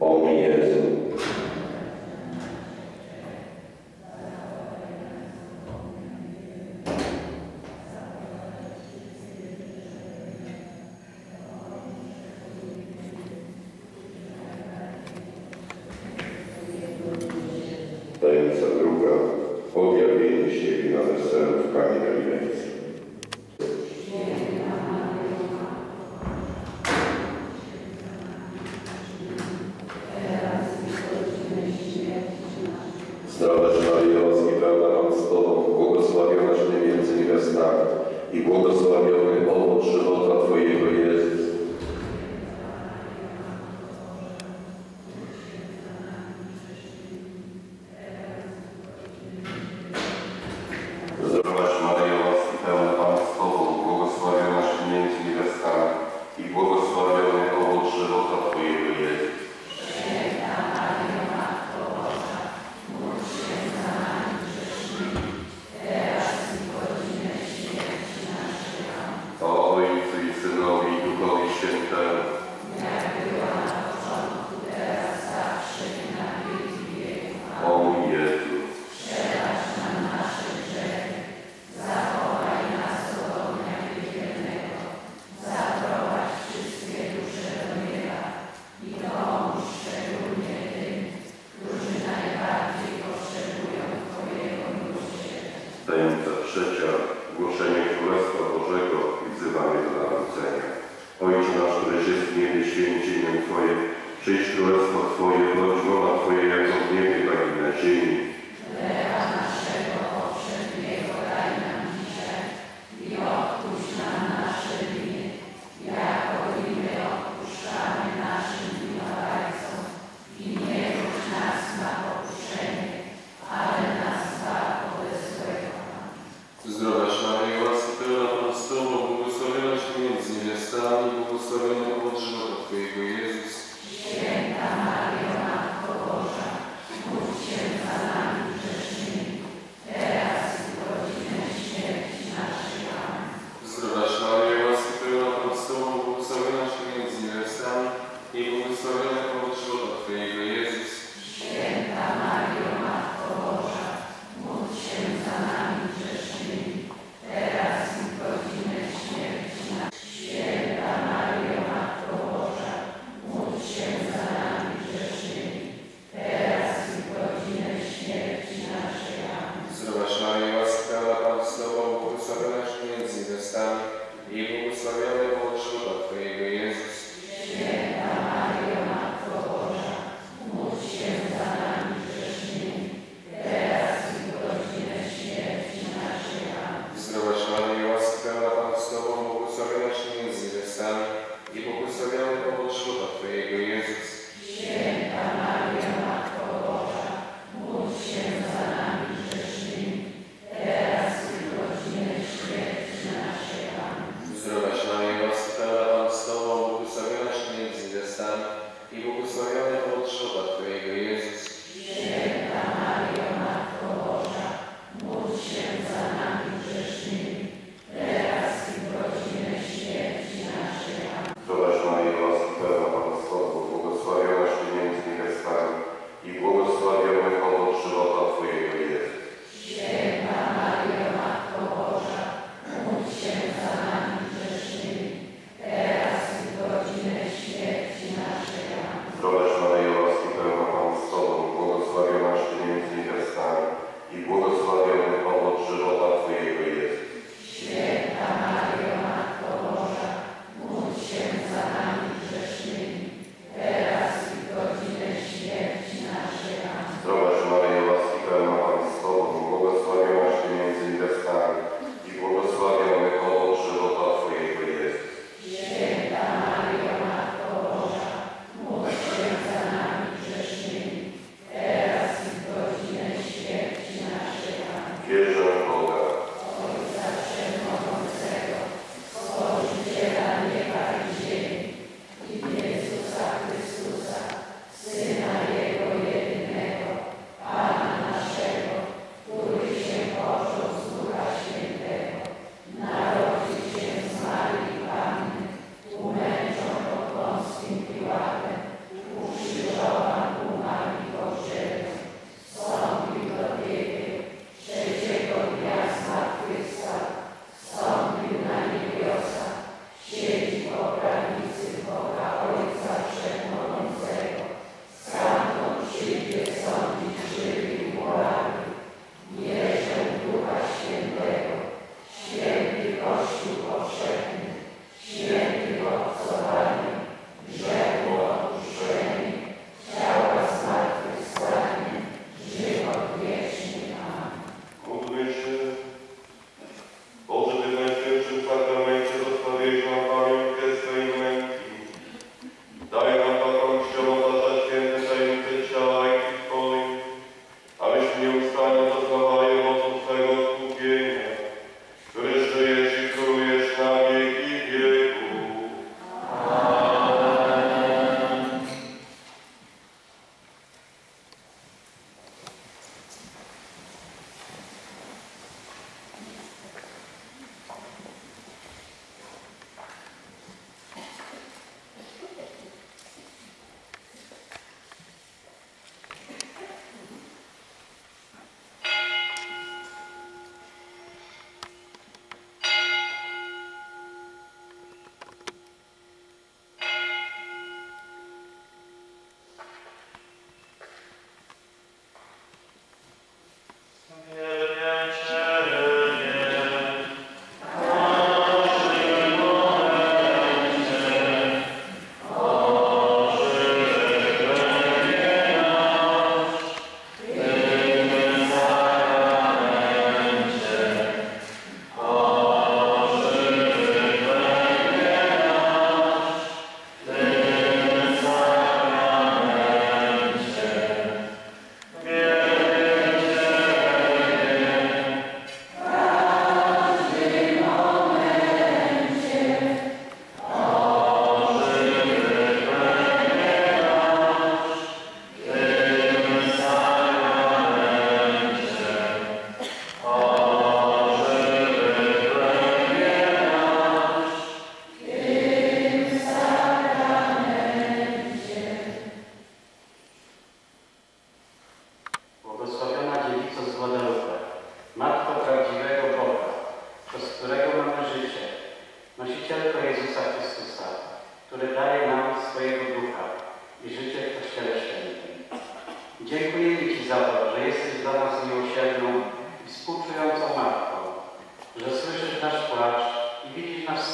all we is y votas trzecia, głoszenie Królestwa Bożego i wzywanie do nawrócenia. Ojcze nasz, któryś jest w niebie, święci imię Twoje, przyjdź Królestwo Twoje, bądź wola Twoja jako w niebie, tak i na ziemi.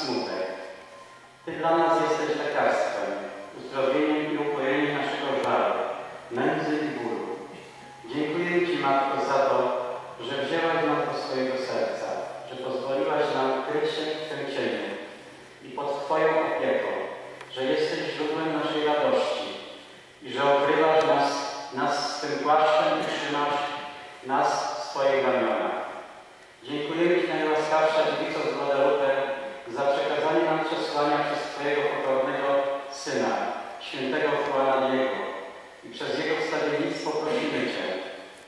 Smutek. Ty dla nas jesteś lekarstwem, uzdrowieniem i ukojeniem naszego żalu, nędzy i bólu. Dziękujemy Ci, Matko, za to, że wzięłaś nas do swojego serca, że pozwoliłaś nam kryć się w Twym cieniu i pod Twoją opieką, że jesteś źródłem naszej radości i że okrywasz nas, nas swym płaszczem i trzymasz nas w swoich ramionach. Dziękujemy Ci najłaskawsza Dziewico z Guadalupe za przekazanie nam przesłania przez Twojego pokornego Syna, świętego Juana Diego i przez Jego wstawiennictwo prosimy Cię,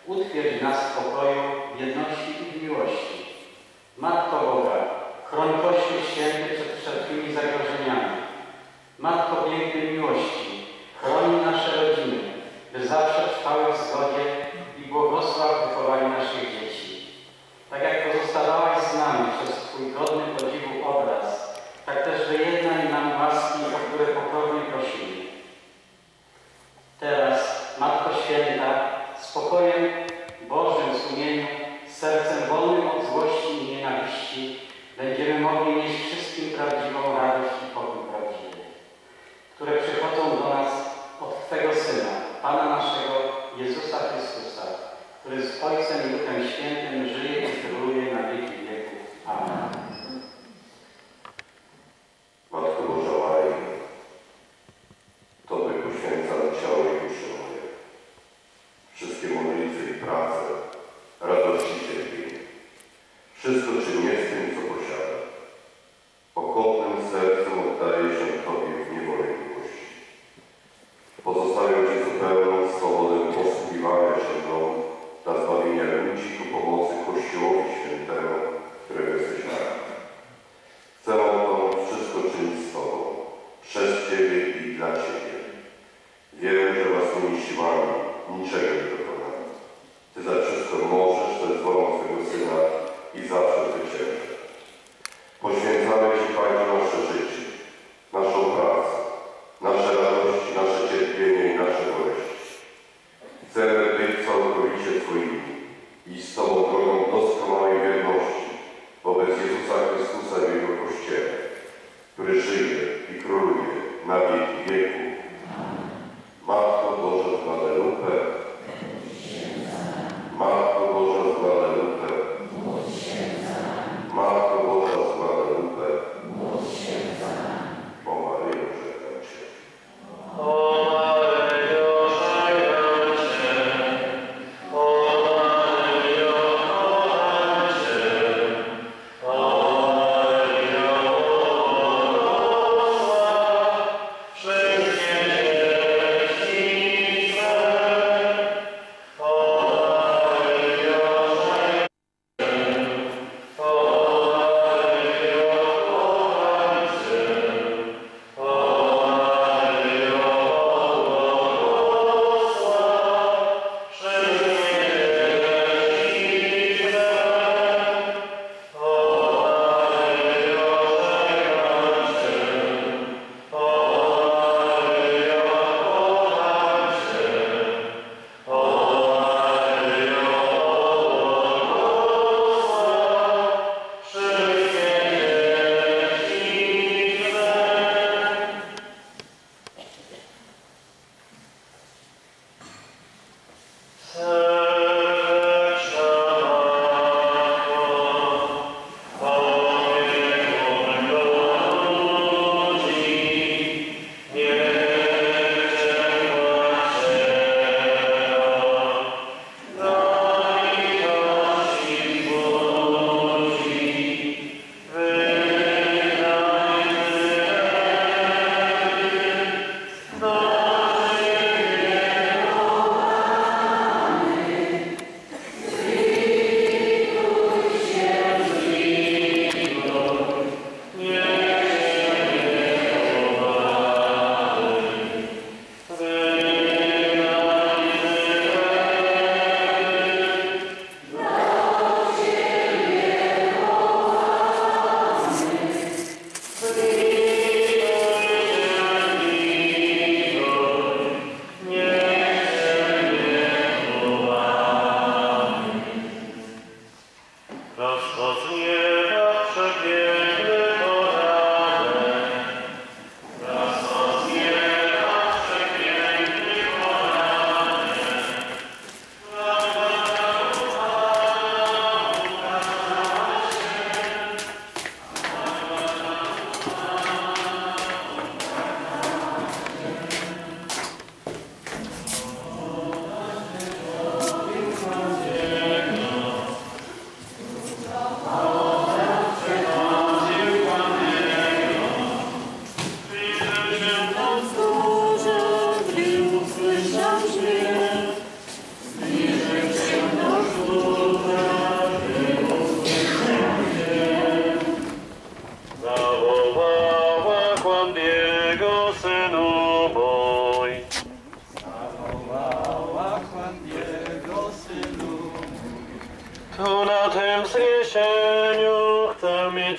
utwierdź nas w pokoju, w jedności i w miłości. Matko Boga, chroń Kościół Święty przed wszelkimi zagrożeniami. Matko pięknej miłości, chroń nasze rodziny, by zawsze trwały w zgodzie i błogosław w wychowaniu naszych dzieci. Tak jak pozostawałaś z nami przez Twój godny podziwu obraz, tak też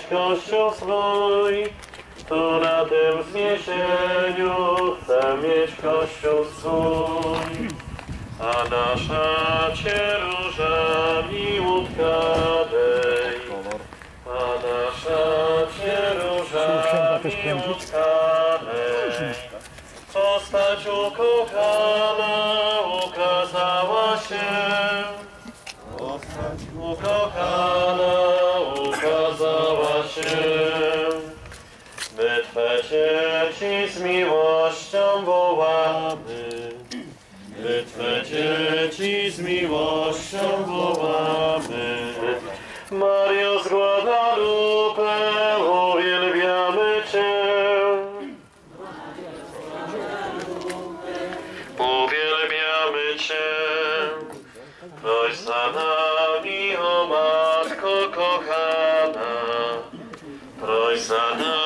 Kościół swój. Tu na tym wzniesieniu chcę mieć Kościół swój. A nasza Cię róża miłutka dej. A nasza Cię róża miłutka dej. Postać ukochana ukazała się. Postać ukochana z miłością wołamy. My Twe dzieci z miłością wołamy. Mario z Guadalupe, uwielbiamy Cię. Uwielbiamy Cię. Proś za nami, o Matko kochana. Proś za nami,